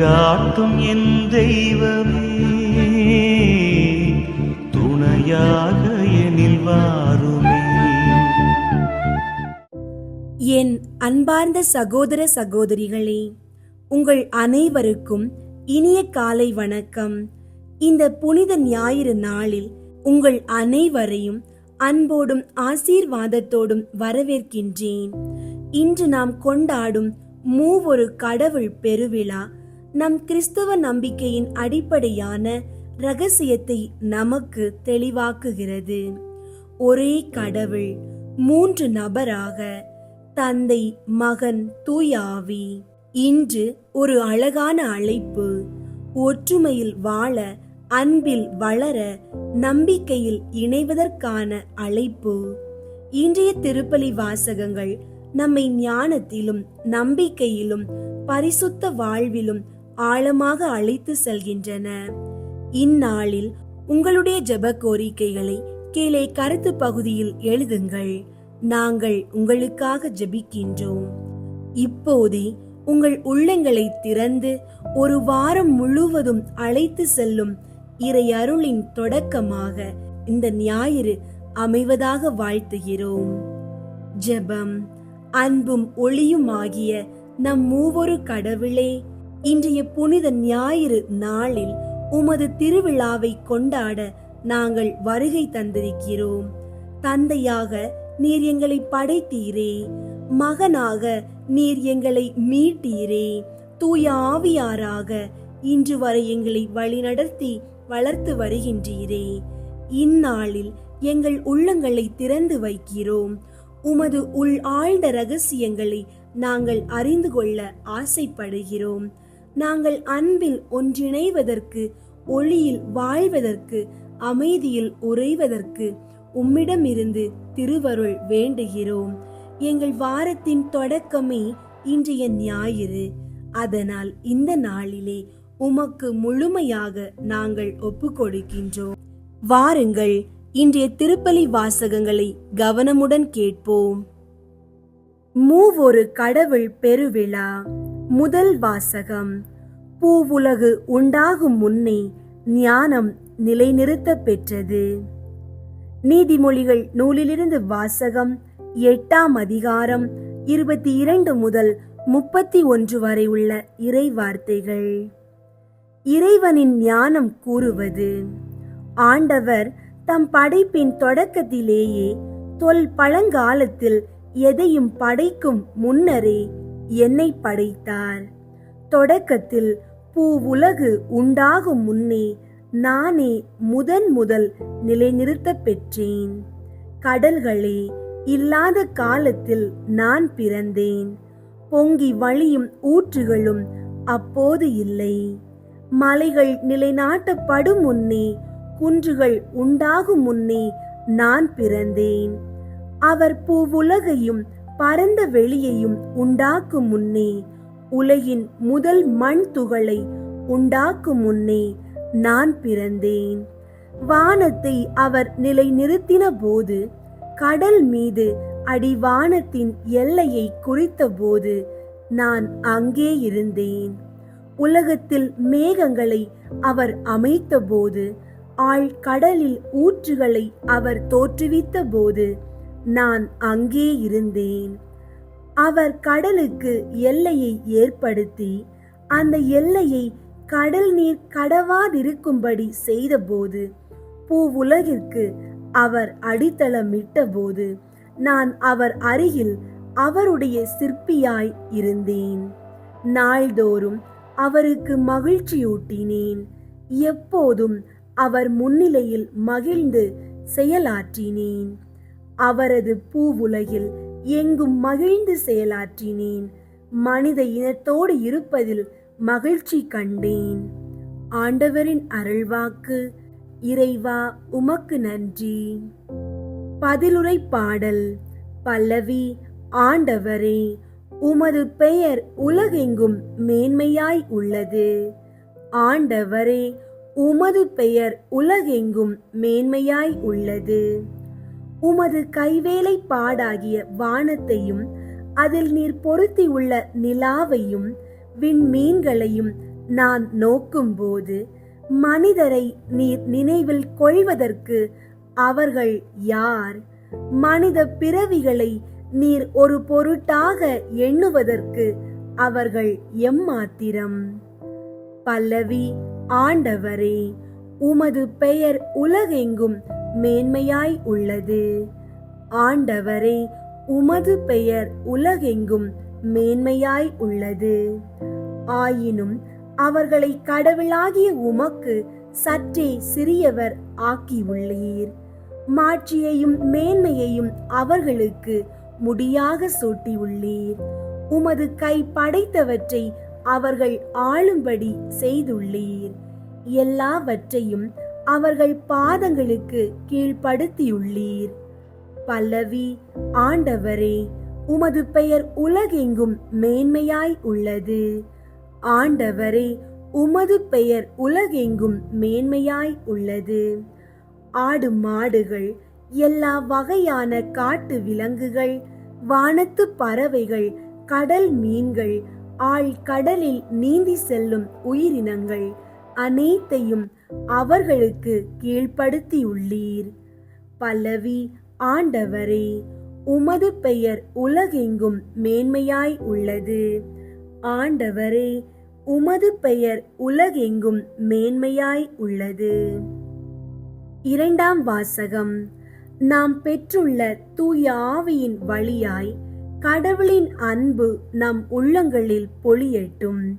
வழிகாட்டும் என் தெய்வமே. துணையாக எனில் வாருமே. என் அன்பார்ந்த சகோதர சகோதரிகளே உங்கள் அனைவருக்கும் இனிய காலை வணக்கம். இந்த புனித ஞாயிறு நாளில் உங்கள் அனைவரையும் அன்போடும் ஆசீர்வாதத்தோடும் வரவேற்கின்றேன். இன்று நாம் கொண்டாடும் மூவொரு கடவுள் பெருவிழா நம் கிறிஸ்தவ நம்பிக்கையின் அடிப்படையான ரகசியத்தை நமக்கு தெளிவாக்குகிறது. ஒரே கடவுள் மூன்று நபராக தந்தை மகன் தூயாவி இன்று ஒரு அழகான அழைப்பு ஒற்றுமையில் வாழ அன்பில் வளர நம்பிக்கையில் இணைவதற்கான அழைப்பு. இன்றைய திருப்பலி வாசகங்கள் நம்மை ஞானத்திலும் நம்பிக்கையிலும் பரிசுத்த வாழ்விலும் ஆழமாக அழைத்து செல்கின்றன. இந்நாளில் உங்களுடைய ஜெப கோரிக்கைகளை கீழே கருத்து பகுதியில் எழுதுங்கள். நாங்கள் உங்களுக்காக ஜெபிக்கின்றோம். இப்போதே உங்கள் உள்ளங்களை திறந்து ஒரு வாரம் முழுவதும் அழைத்து செல்லும் இறை அருளின் தொடக்கமாக இந்த ஞாயிறு அமைவதாக வாழ்த்துகிறோம். ஜெபம் அன்பும் ஒளியும் ஆகிய நம் மூவொரு கடவுளே இன்றைய புனித ஞாயிறு நாளில் உமது திருவிழாவை கொண்டாட நாங்கள் வருகை தந்திருக்கிறோம். தந்தையாக நீர் எங்களை படைத்தீரே. மகனாக நீர் எங்களை மீட்டீரே. தூய ஆவியாராக இன்று வரை எங்களை வழிநடத்தி வளர்த்து வருகின்றீரே. இந்நாளில் எங்கள் உள்ளங்களை திறந்து வைக்கிறோம். உமது உள் ஆழ்ந்த ரகசியங்களை நாங்கள் அறிந்து கொள்ள ஆசைப்படுகிறோம். நாங்கள் அன்பில் ஒன்றிணைவதற்கு ஒளியில் வாழ்வதற்கு அமைதியில் உறைவதற்கு உம்மிடமிருந்து திருவருள் வேண்டுகிறோம். எங்கள் வாரத்தின் தொடக்கமே இன்றைய ஞாயிறு. அதனால் இந்த நாளிலே உமக்கு முழுமையாக நாங்கள் ஒப்புக்கொடுக்கின்றோம். வாருங்கள் இன்றைய திருப்பலி வாசகங்களை கவனமுடன் கேட்போம். மூவொரு கடவுள் பெருவிழா. முதல் வாசகம். பூவுலகு உண்டாகும் முன்னே ஞானம் நிலைநிறுத்த பெற்றது நீதிமொழிகள் நூலிலிருந்து வாசகம் எட்டாம் அதிகாரம் இருபத்தி இரண்டு முதல் முப்பத்தி ஒன்று வரை உள்ள இறை வார்த்தைகள் இறைவனின் ஞானம் கூறுவது ஆண்டவர் தம் படைப்பின் தொடக்கத்திலேயே தொல் பழங்காலத்தில் எதையும் படைக்கும் முன்னரே என்னை படைத்தார். தொடக்கத்தில் பூவுலகு உண்டாகும் முன்னே நானே முதன் முதல் நிலைநிறுத்த பெற்றேன். கடல்களே இல்லாத காலத்தில் நான் பிறந்தேன். பொங்கி வழியும் ஊற்றுகளும் அப்போது இல்லை. மலைகள் நிலைநாட்டப்படும் முன்னே குன்றுகள் உண்டாகும் முன்னே நான் பிறந்தேன். அவர் பூவுலகையும் பரந்த வெளியையும் உண்டாக்கும் முன்னே உலகின் முதல் மண் துகளை உண்டாக்கும் முன்னே நான் பிறந்தேன். வானத்தை அவர் நிலைநிறுத்தின போது கடல் மீது அடிவானத்தின் எல்லையை குறித்த போது நான் அங்கே இருந்தேன். உலகத்தில் மேகங்களை அவர் அமைத்த அமைத்தபோது ஆழ்கடலில் ஊற்றுகளை அவர் தோற்றுவித்த போது நான் அங்கே இருந்தேன். அவர் கடலுக்கு எல்லையை ஏற்படுத்தி அந்த எல்லையை கடல் நீர் கடவாதிருக்கும்படி செய்தபோது பூவுலகிற்கு அவர் அடித்தளமிட்டபோது நான் அவர் அருகில் அவருடைய சிற்பியாய் இருந்தேன். நாள்தோறும் அவருக்கு மகிழ்ச்சியூட்டினேன். எப்போதும் அவர் முன்னிலையில் மகிழ்ந்து செயலாற்றினேன். அவரது பூவுலகில் எங்கும் மகிழ்ந்து செயலாற்றினேன். மனித இனத்தோடு இருப்பதில் மகிழ்ச்சி கண்டேன். ஆண்டவரின் அருள்வாக்கு இறைவா உமக்கு நன்றி. பதிலுரை பாடல் பல்லவி ஆண்டவரே உமது பெயர் உலகெங்கும் மேன்மையாய் உள்ளது. ஆண்டவரே உமது பெயர் உலகெங்கும் மேன்மையாய் உள்ளது. உமது கைவேலை பாடாகிய வானத்தையும் அதில் நீர் பொருத்தி உள்ள நிலாவையும் விண்மீன்களையும் நான் நோக்கும்போது மனிதரை நீர் நினைவில் கொள்வதற்கு அவர்கள் யார்? மனித பிறவிகளை நீர் ஒரு பொருட்டாக எண்ணுவதற்கு அவர்கள் எம்மாத்திரம்? பல்லவி ஆண்டவரே உமது பெயர் உலகெங்கும் மேன்மையாய் உள்ளது. ஆண்டவரே உமது பெயர் உலகெங்கும் மேன்மையாய் உள்ளது. ஆயினும் அவர்களை கடவுளாகிய உமக்கு சற்றே சிறியவர் ஆக்கியுள்ளீர். மாட்சியையும் மேன்மையையும் அவர்களுக்கு முடியாக சூட்டியுள்ளீர். உமது கை படைத்தவற்றை அவர்கள் ஆளும்படி செய்துள்ளீர். எல்லாவற்றையும் அவர்கள் பாதங்களுக்கு கீழ்ப்படுத்தியுள்ளீர். பல்லவி ஆண்டவரே உமது பெயர் உலகெங்கும் மேன்மையாய் உள்ளது. ஆண்டவரே உமது பெயர் உலகெங்கும் மேன்மையாய் உள்ளது. ஆடு மாடுகள் எல்லா வகையான காட்டு விலங்குகள் வானத்து பறவைகள் கடல் மீன்கள் ஆழ் கடலில் நீந்தி செல்லும் உயிரினங்கள் அனைத்தையும் அவர்களுக்கு கீழ்ப்படுத்தியுள்ளீர். பல்லவி ஆண்டவரே உமது பெயர் உலகெங்கும் மேன்மையாய் உள்ளது. ஆண்டவரே உமது பெயர் உலகெங்கும் மேன்மையாய் உள்ளது. இரண்டாம் வாசகம். நாம் பெற்றுள்ள தூய ஆவியின் வழியாய் கடவுளின் அன்பு நம் உள்ளங்களில் பொழியட்டும்.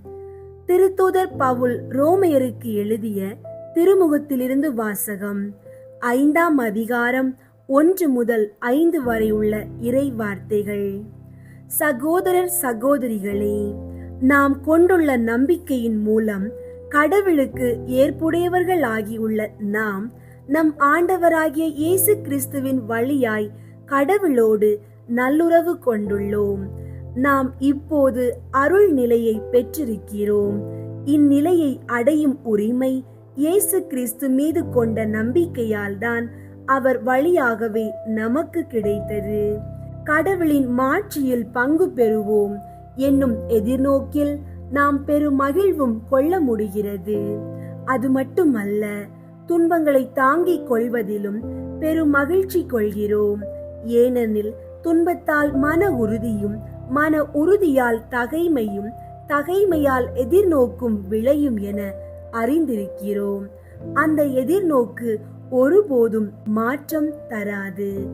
திருத்தூதர் பவுல் ரோமையருக்கு எழுதிய திருமுகத்திலிருந்து வாசகம். ஐந்தாம் அதிகாரம் ஒன்று முதல் ஐந்து வரை உள்ள இறை வார்த்தைகள். சகோதரர் சகோதரிகளே நாம் கொண்டுள்ள நம்பிக்கையின் மூலம் கடவுளுக்கு ஏற்புடையவர்கள் ஆகியுள்ள நாம் நம் ஆண்டவராகிய இயேசு கிறிஸ்துவின் வழியாய் கடவுளோடு நல்லுறவு கொண்டுள்ளோம். நாம் இப்போது அருள் நிலையை பெற்றிருக்கிறோம். இந்நிலையை அடையும் உரிமை இயேசு கிறிஸ்து மீது கொண்ட நம்பிக்கையால் தான் அவர் வழியாகவே நமக்கு கிடைத்தது. கடவுளின் மாட்சியில் பங்கு பெறுவோம். என்னும் எதிர்நோக்கில் நாம் பெரும் மகிழ்வும் கொள்ள முடிகிறது. அது மட்டுமல்ல துன்பங்களை தாங்கிக் கொள்வதிலும் பெரும் மகிழ்ச்சி கொள்கிறோம். ஏனெனில் துன்பத்தால் மன உறுதியும் மன உறுதியால் தகைமையும் தகைமையால் எதிர்நோக்கும் விளையும் என அறிந்திருக்கிறோம். அந்த எதிர்நோக்கு ஒருபோதும் மாற்றம் தராது.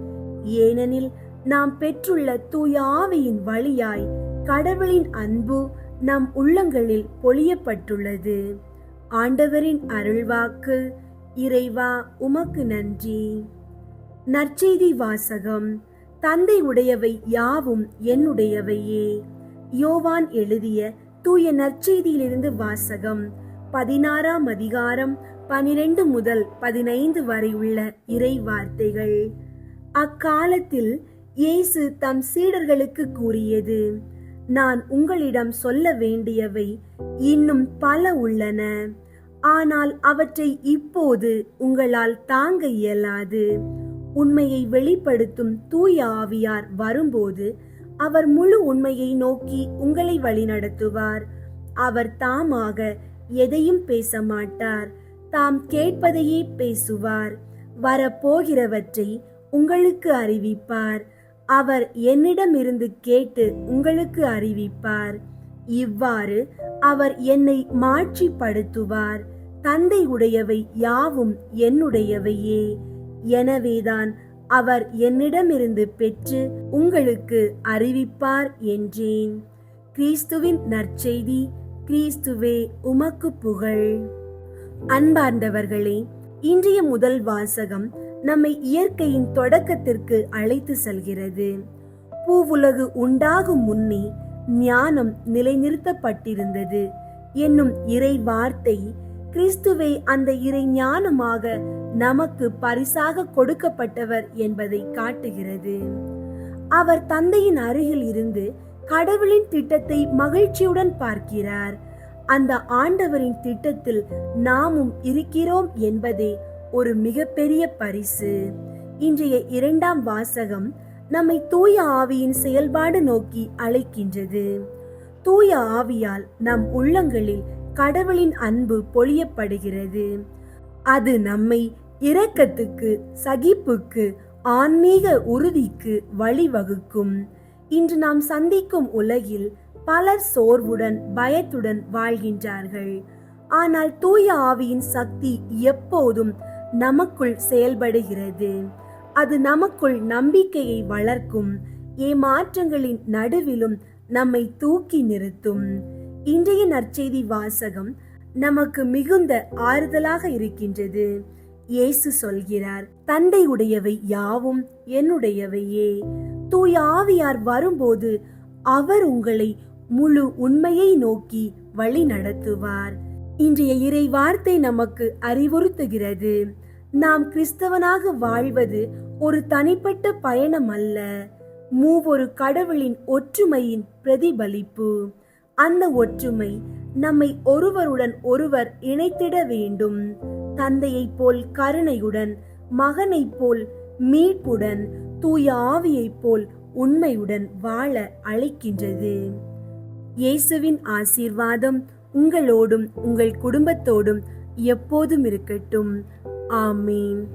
ஏனெனில் நாம் பெற்றுள்ள தூய ஆவியின் வழியாய் கடவுளின் அன்பு நம் உள்ளங்களில் பொழியப்பட்டுள்ளது. ஆண்டவரின் அருள்வாக்கு இறைவா உமக்கு நன்றி. நற்செய்தி வாசகம் தந்தை உடையவை யாவும் என்னுடையவையே. யோவான் எழுதிய தூய நற்செய்தியிலிருந்து வாசகம் பதினாறாம் அதிகாரம் பனிரெண்டு முதல் பதினைந்து வரை உள்ள இறை வார்த்தைகள். அக்காலத்தில் இயேசு தம் சீடர்களுக்கு கூறியது நான் உங்களிடம் சொல்ல வேண்டியவை இன்னும் பல உள்ளன. ஆனால் அவற்றை இப்போது உங்களால் தாங்க இயலாது. உண்மையை வெளிப்படுத்தும் தூய ஆவியார் வரும்போது அவர் முழு உண்மையை நோக்கி உங்களை வழிநடத்துவார். அவர் தாமாக எதையும் பேச மாட்டார் தாம் கேட்பதையே பேசுவார். வரப்போகிறவற்றை உங்களுக்கு அறிவிப்பார். அவர் என்னிடமிருந்து கேட்டு உங்களுக்கு அறிவிப்பார். இவ்வாறு அவர் என்னை மாற்றிப்படுத்துவார் தந்தை உடையவை யாவும் என்னுடையவையே. எனவேதான் அவர் என்னிடமிருந்து பெற்று உங்களுக்கு அறிவிப்பார் என்றேன். கிறிஸ்துவின் நற்செய்தி கிறிஸ்துவே உமக்கு புகழ். அன்பார்ந்தவர்களே இன்றைய முதல் வாசகம் நம்மை இயற்கையின் தொடக்கத்திற்கு அழைத்து செல்கிறது. பூவுலகு உண்டாகும் முன்னே ஞானம் நிலைநிறுத்தப்பட்டிருந்தது. என்னும் இறை வார்த்தை கிறிஸ்துவே அந்த இறை ஞானமாக நமக்கு பரிசாக கொடுக்கப்பட்டவர் என்பதை காட்டுகிறது. அவர் தந்தையின் அருகில் இருந்து கடவுளின் திட்டத்தை மகிழ்ச்சியுடன் பார்க்கிறார். அந்த ஆண்டவரின் திட்டத்தில் நாமும் இருக்கிறோம் என்பதே ஒரு மிகப்பெரிய பரிசு. இன்றைய இரண்டாம் வாசகம் நம்மை தூய ஆவியின் செயல்பாடு நோக்கி அழைக்கின்றது. தூய ஆவியால் நம் உள்ளங்களில் கடவுளின் அன்பு பொழியப்படுகிறது. அது நம்மை இரக்கத்துக்கு சகிப்புக்கு ஆன்மீக உறுதிக்கு வழிவகுக்கும். இன்று நாம் சந்திக்கும் உலகில் பலர் சோர்வுடன் பயத்துடன் வாழ்கின்றார்கள். ஆனால் தூய ஆவியின் சக்தி எப்போதும் நமக்குள் செயல்படுகிறது. அது நமக்குள் நம்பிக்கையை வளர்க்கும். ஏமாற்றங்களின் நடுவிலும் நம்மை தூக்கி நிறுத்தும். இன்றைய நற்செய்தி வாசகம் நமக்கு மிகுந்த ஆறுதலாக இருக்கின்றது. இயேசு சொல்கிறார் தந்தையுடையவை யாவும் என்னுடையவையே. தூய ஆவியார் வரும்போது அவர் உங்களை முழு உண்மையை நோக்கி வழி நடத்துவார். இன்றைய இறை வார்த்தை நமக்கு அறிவுறுத்துகிறது. நாம் கிறிஸ்தவனாக வாழ்வது ஒரு தனிப்பட்ட பயணம் அல்ல. மூவொரு கடவுளின் ஒற்றுமையின் பிரதிபலிப்பு. அந்த ஒற்றுமை நம்மை ஒருவருடன் ஒருவர் இணைத்திட வேண்டும். தந்தையைப் போல் கருணையுடன் மகனைப் போல் மீட்புடன் தூய ஆவியைப் போல் உண்மையுடன் வாழ அழைக்கின்றது. இயேசுவின் ஆசீர்வாதம் உங்களோடும் உங்கள் குடும்பத்தோடும் எப்போதும் இருக்கட்டும். ஆமீன்.